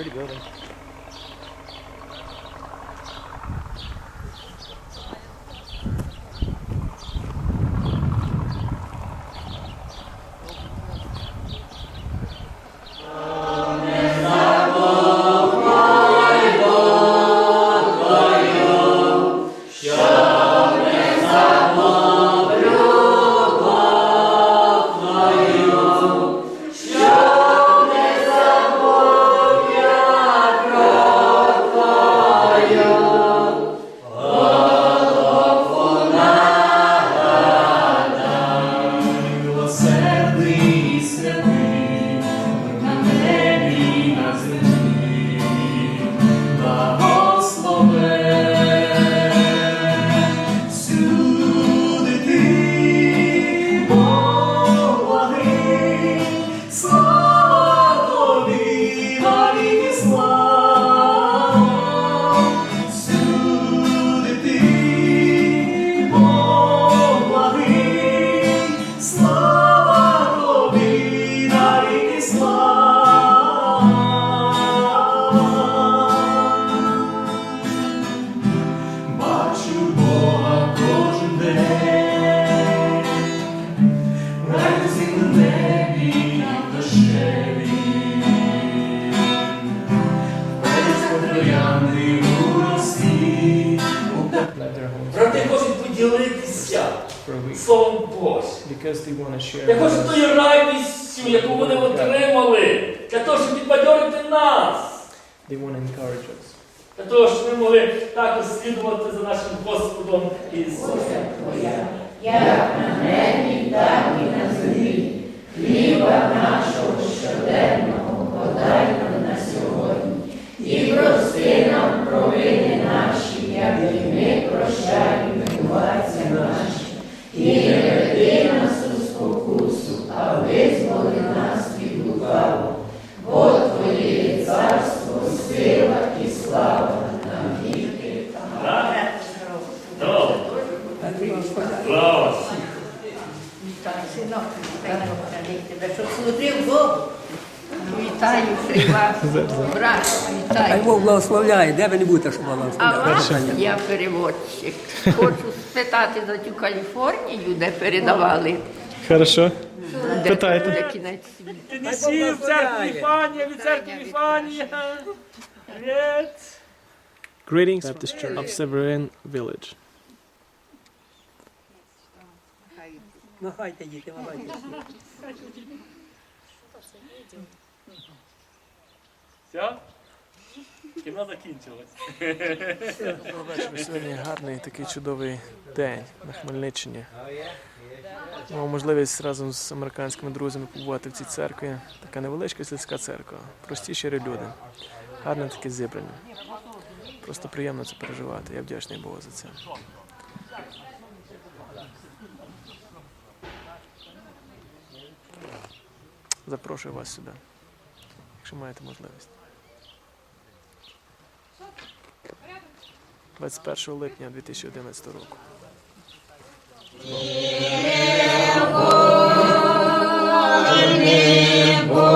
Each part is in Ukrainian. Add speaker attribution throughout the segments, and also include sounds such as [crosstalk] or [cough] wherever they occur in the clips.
Speaker 1: Pretty good. Né?
Speaker 2: Словом Божим.
Speaker 1: because they want to share.
Speaker 2: Я хочу тою радістю, яку вони отримали, для того, щоб підбадьорити нас,
Speaker 1: They want to encourage us.
Speaker 2: для того, щоб ми могли також слідувати за нашим Господом Ісусом.
Speaker 3: як на небі, так і на землі. Хліба нашого щоденного подай нам на сьогодні. І прости нам провини наші, як і ми прощаємо винуватцям нашим. І не веди нас у спокусу, а визволи нас від лукавого. Бо Твоє є царство, сила і слава на віки.
Speaker 2: Так? Добре. Слава.
Speaker 4: Вітаю, синок, вітаю, тебе, щоб служив Богу. Вітаю всіх вас, брат,
Speaker 5: Хай
Speaker 4: вітаю.
Speaker 5: Бог благословляє, де ви не будете, щоб
Speaker 4: А
Speaker 5: благословляє.
Speaker 4: вас я переводчик. Хочу спитати за цю Каліфорнію, де передавали.
Speaker 1: Хорошо.
Speaker 4: Де
Speaker 1: Питайте.
Speaker 4: буде кінець світу.
Speaker 2: В церкві Віфанія, від церкви Віфанія. Привіт.
Speaker 1: Greetings Baptist Church of Severin Village.
Speaker 5: Махайте, діти, махайте.
Speaker 2: Все? Кіно закінчилось.
Speaker 1: Сьогодні гарний такий чудовий день на Хмельниччині. Мав можливість разом з американськими друзями побувати в цій церкві. Така невеличка сільська церква. Прості щирі люди. Гарне таке зібрання. Просто приємно це переживати. Я вдячний Богу за це. Запрошую вас сюди, якщо маєте можливість. 21 липня 2011 року.
Speaker 3: Слово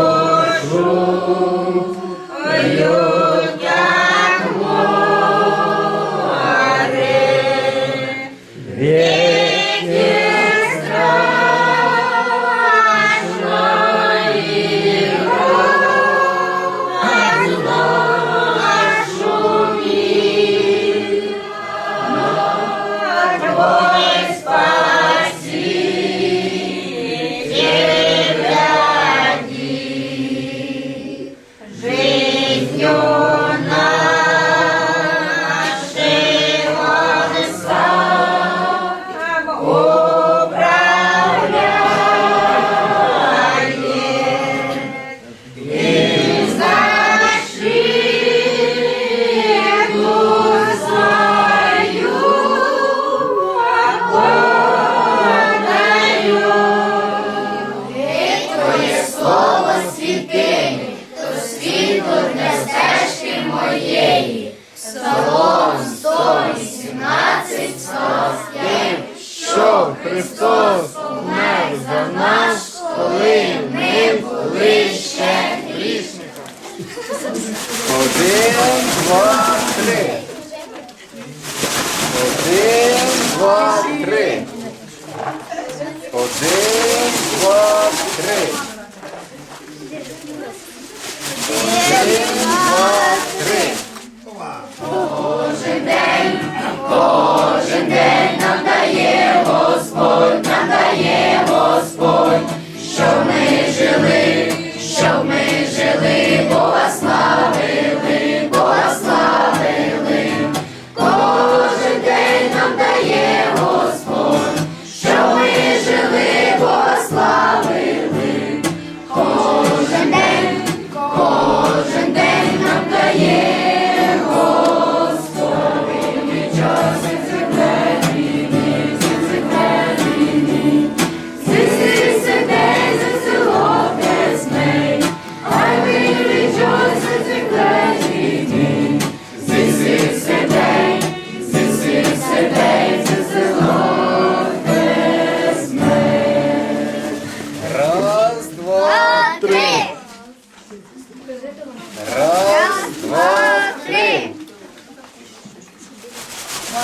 Speaker 3: Що Христос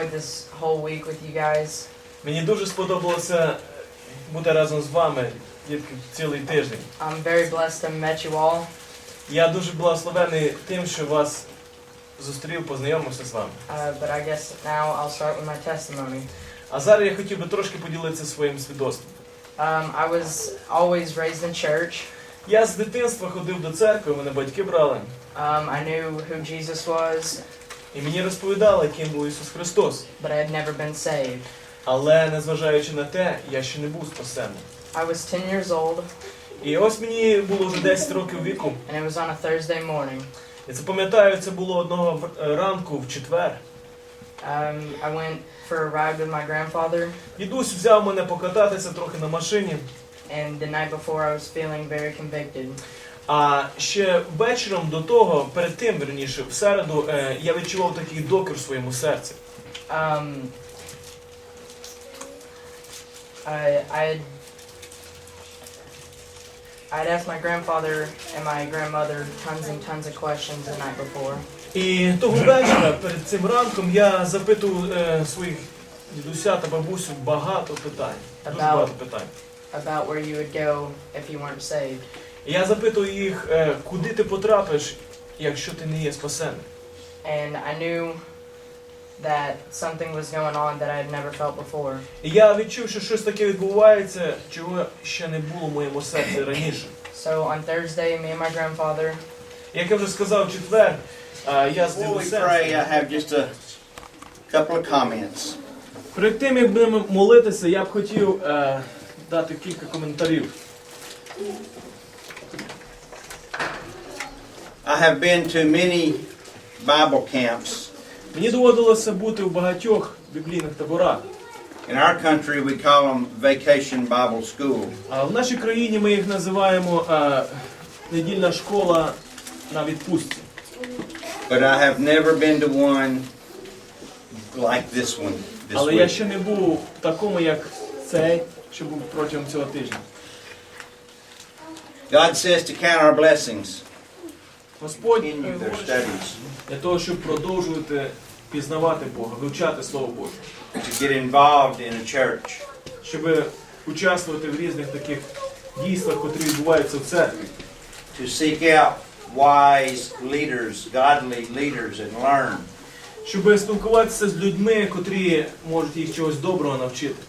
Speaker 6: enjoyed this whole week with you guys.
Speaker 7: Мені дуже сподобалося бути разом з вами цілий тиждень.
Speaker 6: I'm very blessed to met you all.
Speaker 7: Я дуже благословений тим, що вас зустрів, познайомився з вами.
Speaker 6: Uh, but I guess now I'll start with my testimony.
Speaker 7: А зараз я хотів би трошки поділитися своїм свідоцтвом.
Speaker 6: Um, I was always raised in church.
Speaker 7: Я з дитинства ходив до церкви, мене батьки брали,
Speaker 6: Um, I knew who Jesus was,
Speaker 7: і мені розповідали, яким був Ісус Христос.
Speaker 6: but I had never been saved.
Speaker 7: Але незважаючи на те, я ще не був спасенним.
Speaker 6: I was 10 years old,
Speaker 7: І ось мені було вже 10 років віку.
Speaker 6: and it was on a Thursday morning.
Speaker 7: Я це пам'ятаю, це було одного е, ранку в четвер.
Speaker 6: Um, I went for a ride with my grandfather,
Speaker 7: Дідусь взяв мене покататися трохи на машині.
Speaker 6: and the night before I was feeling very convicted.
Speaker 7: А ще вечором до того, перед тим, верніше, в середу, е, я відчував такий докір в своєму серці.
Speaker 6: Um, I I I'd asked my grandfather and my grandmother tons and tons of questions the night before.
Speaker 7: І того вечора, перед цим ранком, я запитував е, своїх дідуся та бабусю багато питань. Дуже
Speaker 6: About-
Speaker 7: багато питань.
Speaker 6: About where you would go if you weren't saved.
Speaker 7: І я запитував їх, е, куди ти потрапиш, якщо ти не є спасеним.
Speaker 6: And I knew that something was going on that I had never felt before.
Speaker 7: І я відчув, що щось таке відбувається, чого ще не було в моєму серці раніше.
Speaker 6: So on Thursday, me and my grandfather,
Speaker 7: Як я вже сказав, четвер, е, я з
Speaker 8: Before
Speaker 7: дідусем.
Speaker 8: I have just a couple of comments.
Speaker 7: Перед тим, як будемо молитися, я б хотів е, дати кілька коментарів.
Speaker 8: I have been to many Bible camps.
Speaker 7: Мені доводилося бути в багатьох біблійних таборах.
Speaker 8: In our country, we call them vacation Bible school.
Speaker 7: А в нашій країні ми їх називаємо е, недільна школа на відпустці.
Speaker 8: But I have never been to one like this one this
Speaker 7: Але я
Speaker 8: week.
Speaker 7: ще не був в такому, як цей, що був протягом цього тижня.
Speaker 8: God says to count our blessings,
Speaker 7: Господь
Speaker 8: studies,
Speaker 7: для того, щоб продовжувати пізнавати Бога, вивчати Слово Боже,
Speaker 8: to get involved in a church,
Speaker 7: щоб участвувати в різних таких дійствах, котрі відбуваються в церкві.
Speaker 8: to seek out wise leaders, godly leaders, and learn.
Speaker 7: щоб спілкуватися з людьми, котрі можуть їх чогось доброго навчити.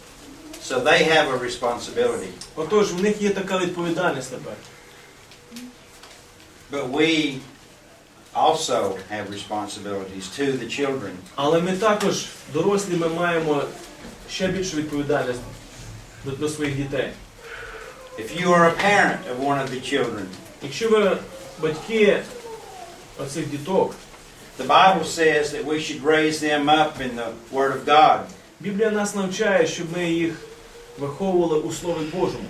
Speaker 8: So they have a responsibility.
Speaker 7: Отож, в них є така відповідальність тепер.
Speaker 8: But we also have responsibilities to the children.
Speaker 7: Але ми також, дорослі, ми маємо ще більшу відповідальність до, до своїх дітей.
Speaker 8: If you are a parent of one of the children,
Speaker 7: Якщо ви батьки оцих діток,
Speaker 8: the Bible says that we should raise them up in the Word of God.
Speaker 7: Біблія нас навчає, щоб ми їх виховували у Слові Божому.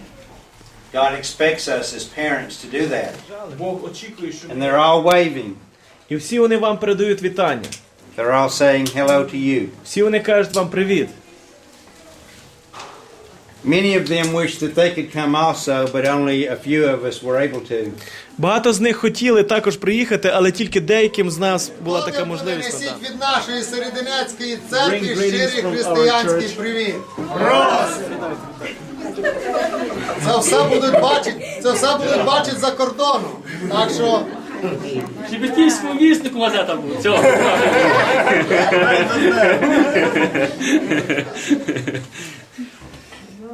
Speaker 8: God expects us as parents to do that.
Speaker 7: Бог очікує, щоб
Speaker 8: And they're all waving.
Speaker 7: і всі вони вам передають вітання.
Speaker 8: They're all saying hello to you.
Speaker 7: Всі вони кажуть вам привіт.
Speaker 8: Many of them wish that they could come also, but only a few of us were able to.
Speaker 7: Багато з них хотіли також приїхати, але тільки деяким з нас була така можливість. Надана.
Speaker 9: від нашої серединецької церкви
Speaker 7: Bring greetings
Speaker 9: щирий
Speaker 7: from our
Speaker 9: християнський
Speaker 7: church.
Speaker 9: привіт. Це все будуть бачити, це все будуть бачити за кордоном. Так що
Speaker 2: Шепетівському віснику газета буде. Все.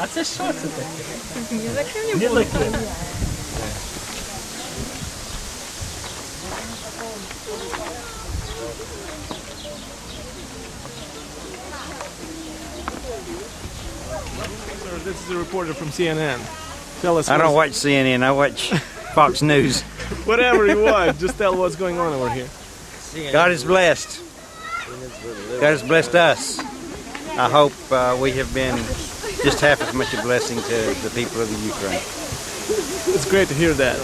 Speaker 2: а це що це таке? Не закрив не закрив.
Speaker 7: This is a reporter from CNN. Tell us
Speaker 8: I don't
Speaker 7: what's-
Speaker 8: watch CNN, I watch Fox [laughs] News.
Speaker 7: whatever you want. [laughs] Just tell what's going on over here.
Speaker 8: God is blessed. God has blessed us. I hope uh, we have been just half as much a blessing to the people of the Ukraine.
Speaker 7: It's great to hear that.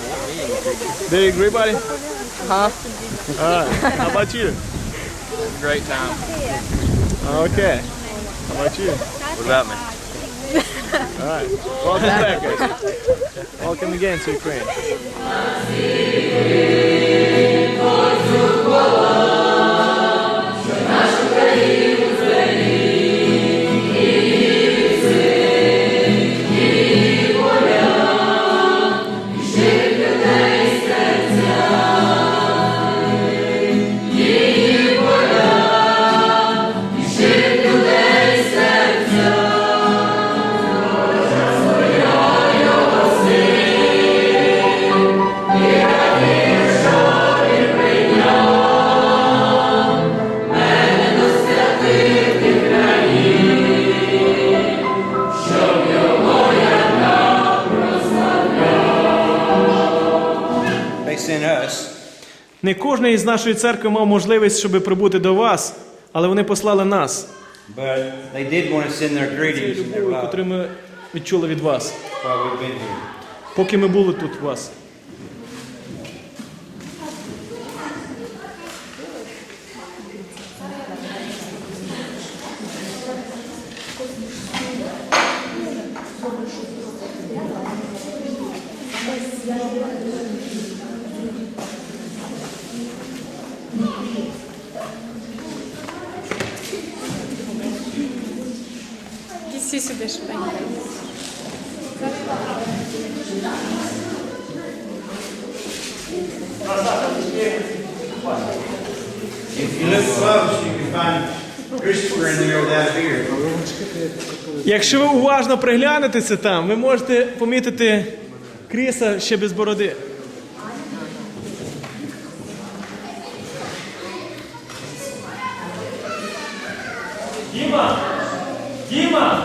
Speaker 7: Do you agree, buddy?
Speaker 6: Huh?
Speaker 7: All right. How about you?
Speaker 10: Great time.
Speaker 7: Okay. How about you?
Speaker 8: What about me?
Speaker 7: All right. Welcome back, guys. Welcome again to Ukraine. Із нашої церкви мав можливість, щоб прибути до вас, але вони послали нас, любов,
Speaker 8: love.
Speaker 7: ми відчули від вас, поки ми були тут у вас.
Speaker 11: Всі сюди швиденько.
Speaker 8: If you look close, you can find Christopher in there without a beard.
Speaker 7: Якщо ви уважно приглянетеся там, ви можете помітити Кріса ще без бороди.
Speaker 2: Діма! Діма!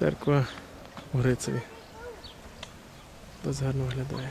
Speaker 12: Церква у Грицеві. Досить гарно виглядає.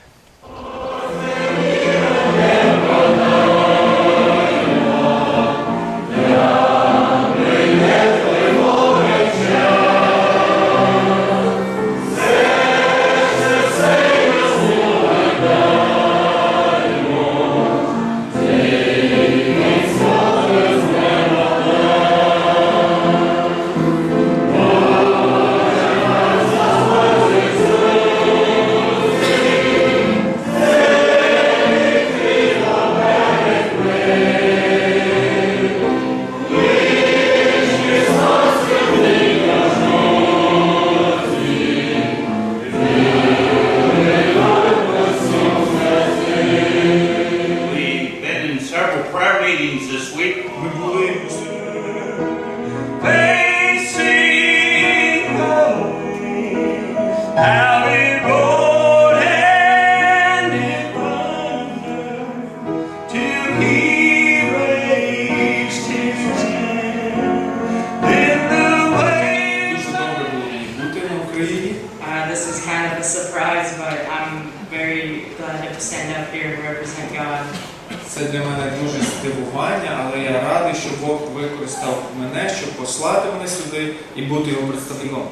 Speaker 13: Використав мене, щоб послати мене сюди і бути його представником.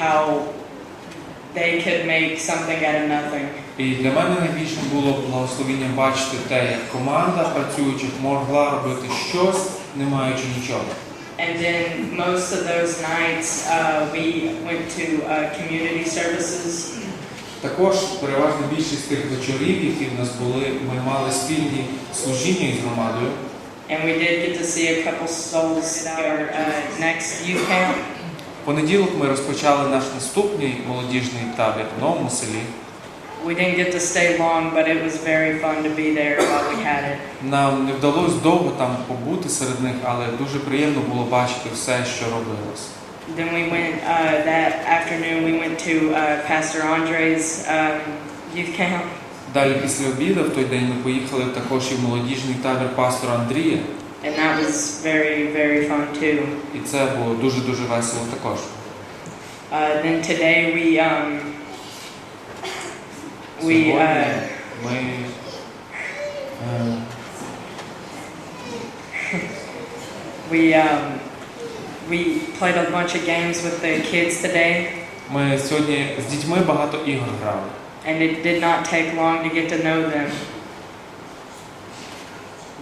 Speaker 6: How they could make something out of nothing.
Speaker 13: І для мене найбільше було благословіння бачити те, як команда працюючих могла робити щось, не маючи нічого.
Speaker 6: And then most of those nights, uh, we went to uh, community services.
Speaker 13: Також переважно більшість тих вечорів, які в нас були, ми мали спільні служіння із громадою.
Speaker 6: And we did get to see a couple souls at our uh, next youth camp.
Speaker 13: Понеділок ми розпочали наш наступний молодіжний табір в новому селі.
Speaker 6: We didn't get to stay long, but it was very fun to be there while we had it.
Speaker 13: Нам не вдалося довго там побути серед них, але дуже приємно було бачити все, що робилось.
Speaker 6: Then we went uh, that afternoon. We went to uh, Pastor Andre's um, youth camp,
Speaker 13: Далі після обіду в той день ми поїхали також і в молодіжний табір пастора Андрія,
Speaker 6: and that was very, very fun too.
Speaker 13: і це було дуже дуже весело також.
Speaker 6: Uh, then today we um, we uh,
Speaker 13: ми е,
Speaker 6: we um, we played a bunch of games with the kids today,
Speaker 13: Ми сьогодні з дітьми багато ігор грали.
Speaker 6: And it did not take long to get to know them.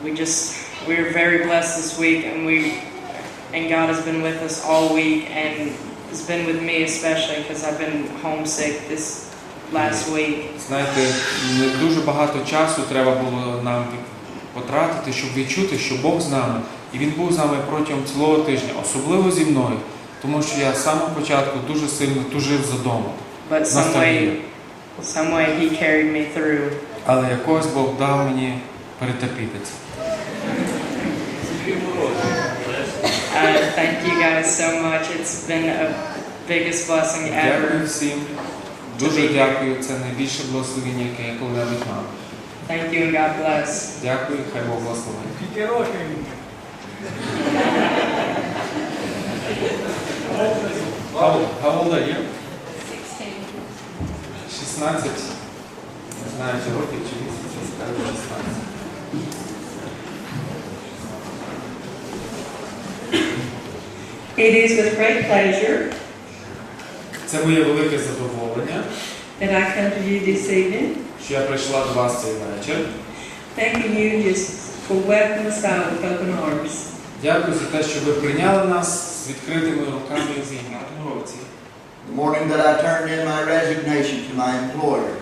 Speaker 6: We just we were very blessed this week, and we and God has been with us all week, and has been with me especially because I've been homesick this last week.
Speaker 13: Знаєте, не дуже багато часу треба було нам потратити, щоб відчути, що Бог з нами. І Він був з нами протягом цілого тижня, особливо зі мною, тому що я з самого початку дуже сильно тужив за домом.
Speaker 6: But some way, some way He carried me through.
Speaker 13: Але якось Бог дав мені перетерпіти це.
Speaker 6: Uh, thank you guys so much. It's been a biggest blessing ever.
Speaker 13: Дякую всім. Дуже дякую. Це найбільше благословення, яке я коли-небудь мав.
Speaker 6: Thank you and God bless.
Speaker 13: Дякую, хай Бог благословить. How, how old are you? 16. Не знаю, чи років, чи місяців, скажу 16.
Speaker 14: It is with great pleasure
Speaker 13: Це моє велике задоволення,
Speaker 14: that I come to you this evening,
Speaker 13: що я прийшла до вас цей вечір.
Speaker 14: thanking you just for welcoming us out with open arms.
Speaker 13: Дякую за те, що ви прийняли нас з відкритими руками і зігнатими році.
Speaker 15: The morning that I turned in my resignation to my employer,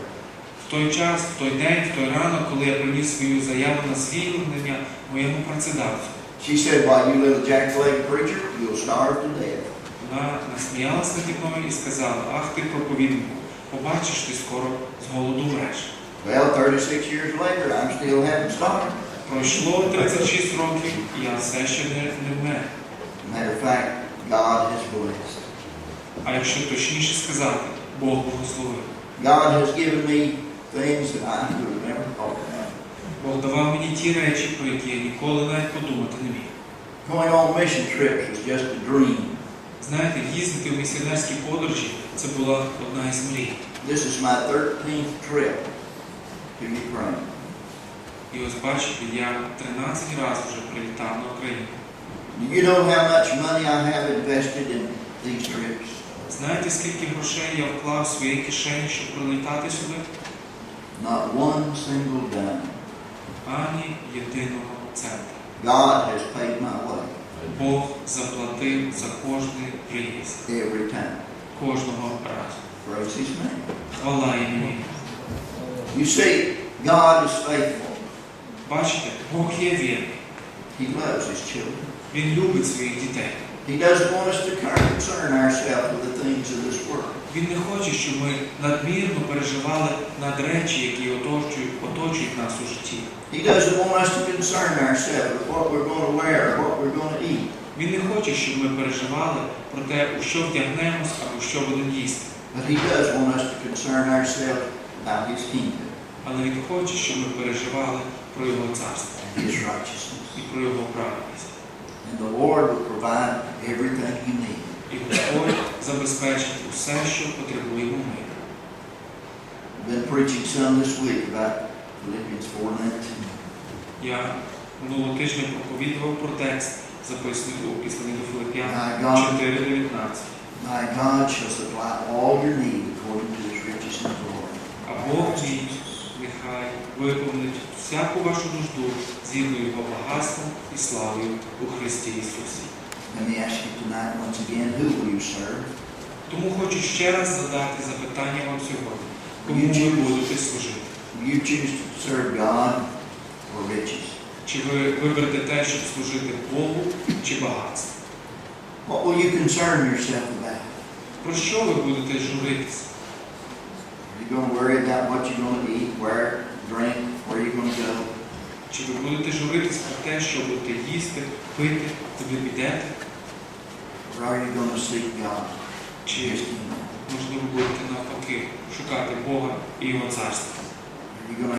Speaker 13: В той час, в той день, в той ранок, коли я приніс свою заяву на звільнення моєму працедавцю,
Speaker 15: she said, Why, you little jack-leg preacher, you'll starve to death.
Speaker 13: вона насміялась наді мною і сказала, ах ти проповіднику, побачиш ти скоро з голоду вреш.
Speaker 15: Well, 36 years later, I'm still haven't starved.
Speaker 13: Пройшло 36 років, і я все ще не, не вмер.
Speaker 15: Matter of fact, God has blessed.
Speaker 13: А якщо точніше сказати, Бог благословив.
Speaker 15: God has given me things that I could have never thought of.
Speaker 13: Бог давав мені ті речі, про які я ніколи навіть подумати не міг.
Speaker 15: Going on mission trips was just a dream.
Speaker 13: Знаєте, їздити в місіонерські подорожі це була одна із мрій.
Speaker 15: This is my 13th trip to Ukraine.
Speaker 13: І ось бачите, я 13 разів вже прилітав на Україну.
Speaker 15: You know how much money I have invested in these trips?
Speaker 13: Знаєте, скільки грошей я вклав в свої кишені, щоб прилітати сюди?
Speaker 15: Not one single dime.
Speaker 13: Ані єдиного цента.
Speaker 15: God has paid my way
Speaker 13: Бог заплатив за кожний приїзд,
Speaker 15: every time.
Speaker 13: кожного разу.
Speaker 15: Praise His name.
Speaker 13: Хвала імені.
Speaker 15: You see, God is faithful.
Speaker 13: Бачите, Бог є вірний.
Speaker 15: He loves His children.
Speaker 13: Він любить своїх дітей.
Speaker 15: He doesn't want us to concern ourselves with the things of this world.
Speaker 13: Він не хоче, щоб ми надмірно переживали над речі, які оточують, оточують нас у житті.
Speaker 15: He doesn't want us to concern ourselves with what we're going to wear or what we're going to eat.
Speaker 13: Він не хоче, щоб ми переживали про те, у що вдягнемось або що будемо їсти.
Speaker 15: But He does want us to concern ourselves about His kingdom
Speaker 13: Але він хоче, щоб ми переживали про його царство
Speaker 15: His righteousness.
Speaker 13: і про його праведність.
Speaker 15: And the Lord will provide everything you need.
Speaker 13: І Господь забезпечить усе, що потребуємо ми.
Speaker 15: I've been preaching some this week about Philippians 4.19.
Speaker 13: Я минулого тижня проповідував про текст, записаний у післанні до Филип'ян
Speaker 15: My God.
Speaker 13: 4.19.
Speaker 15: My God shall supply all your need according to His riches and glory.
Speaker 13: А Бог мій нехай виповнить всяку вашу нужду згідно його багатством і славою у Христі Ісусі.
Speaker 15: Let me ask you tonight once again, who will you serve?
Speaker 13: Тому хочу ще раз задати запитання вам сьогодні. Кому ви будете служити?
Speaker 15: Will you choose to serve God or riches?
Speaker 13: Чи ви виберете те, щоб служити Богу чи багатству?
Speaker 15: What will you concern yourself about?
Speaker 13: Про що ви будете журитися?
Speaker 15: Are you going to worry about what you're going to eat, wear, drink, where you're going to go?
Speaker 13: Чи ви будете журитись про те, що будете їсти, пити, куди підете?
Speaker 15: Where are you going to seek God?
Speaker 13: Чи, можливо, будете навпаки шукати Бога і Його
Speaker 15: to